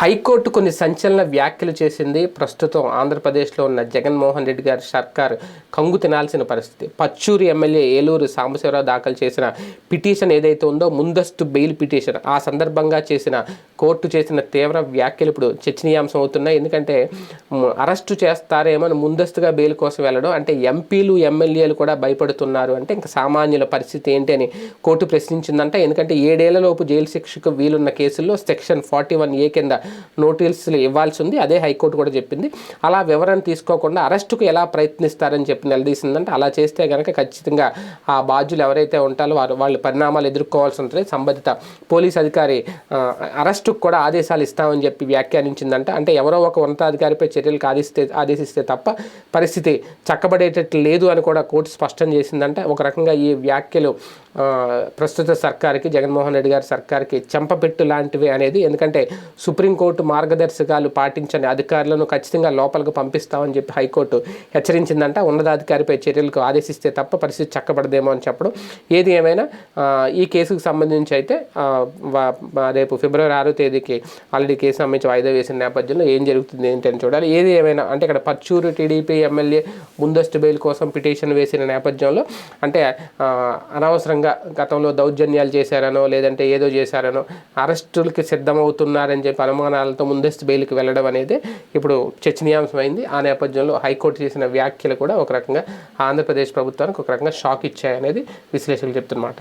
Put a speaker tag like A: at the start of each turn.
A: High court కొన్ని సంచలన వ్యాఖ్యలు చేసింది. ప్రస్తుతం ఆంధ్రప్రదేశ్లో ఉన్న జగన్మోహన్ రెడ్డి గారి సర్కార్ కంగు తినాల్సిన పరిస్థితి. పచ్చూరు ఎమ్మెల్యే ఏలూరు సాంబశివరావు దాఖలు చేసిన పిటిషన్ ఏదైతే ఉందో ముందస్తు బెయిల్ పిటిషన్. ఆ సందర్భంగా చేసిన కోర్టు చేసిన తీవ్ర వ్యాఖ్యలు ఇప్పుడు చర్చనీయాంశం అవుతున్నాయి. ఎందుకంటే అరెస్టు చేస్తారేమో అని ముందస్తుగా బెయిల్ కోసం వెళ్ళడం. అంటే ఎంపీలు ఎమ్మెల్యేలు కూడా భయపడుతున్నారు. అంటే ఇంకా సామాన్యుల పరిస్థితి ఏంటి అని కోర్టు ప్రశ్నించిందంట. ఎందుకంటే ఏడేళ్ళలోపు జైలు శిక్షకు వీలున్న కేసుల్లో సెక్షన్ ఫార్టీ వన్ ఏ కింద నోటీసులు ఇవ్వాల్సి ఉంది. అదే హైకోర్టు కూడా చెప్పింది. అలా వివరణ తీసుకోకుండా అరెస్టుకు ఎలా ప్రయత్నిస్తారని చెప్పి నిలదీసిందంటే అలా చేస్తే కనుక ఖచ్చితంగా ఆ బాధ్యులు ఎవరైతే ఉంటారో వారు వాళ్ళు పరిణామాలు ఎదుర్కోవాల్సి ఉంటుంది. సంబంధిత పోలీస్ అధికారి అరెస్టుకు కూడా ఆదేశాలు ఇస్తామని చెప్పి వ్యాఖ్యానించిందంట. అంటే ఎవరో ఒక ఉన్నతాధికారిపై చర్యలకు ఆదేశిస్తే ఆదేశిస్తే తప్ప పరిస్థితి చక్కబడేటట్లు లేదు అని కూడా కోర్టు స్పష్టం చేసిందంటే. ఒక రకంగా ఈ వ్యాఖ్యలు ప్రస్తుత సర్కార్కి జగన్మోహన్ రెడ్డి గారి సర్కార్కి చెంపపెట్టు లాంటివి అనేది ఎందుకంటే సుప్రీంకోర్టు మార్గదర్శకాలు పాటించని అధికారులను ఖచ్చితంగా లోపలికి పంపిస్తామని చెప్పి హైకోర్టు హెచ్చరించిందంట. ఉన్నతాధికారిపై చర్యలకు ఆదేశిస్తే తప్ప పరిస్థితి చక్కబడదేమో అని చెప్పడం. ఏది ఏమైనా ఈ కేసుకు సంబంధించి అయితే రేపు ఫిబ్రవరి ఆరో తేదీకి ఆల్రెడీ కేసు సంబంధించి వాయిదా వేసిన నేపథ్యంలో ఏం జరుగుతుంది ఏంటి అని చూడాలి. ఏది ఏమైనా అంటే ఇక్కడ పచ్చూరు టీడీపీ ఎమ్మెల్యే ముందస్తు బెయిల్ కోసం పిటిషన్ వేసిన నేపథ్యంలో అంటే అనవసరంగా విధంగా గతంలో దౌర్జన్యాలు చేశారనో లేదంటే ఏదో చేశారనో అరెస్టులకి సిద్ధమవుతున్నారని చెప్పి అనుమానాలతో ముందస్తు బెయిల్కి వెళ్ళడం అనేది ఇప్పుడు చర్చనీయాంశమైంది. ఆ నేపథ్యంలో హైకోర్టు చేసిన వ్యాఖ్యలు కూడా ఒక రకంగా ఆంధ్రప్రదేశ్ ప్రభుత్వానికి ఒక రకంగా షాక్ ఇచ్చాయనేది విశ్లేషకులు చెప్తున్నమాట.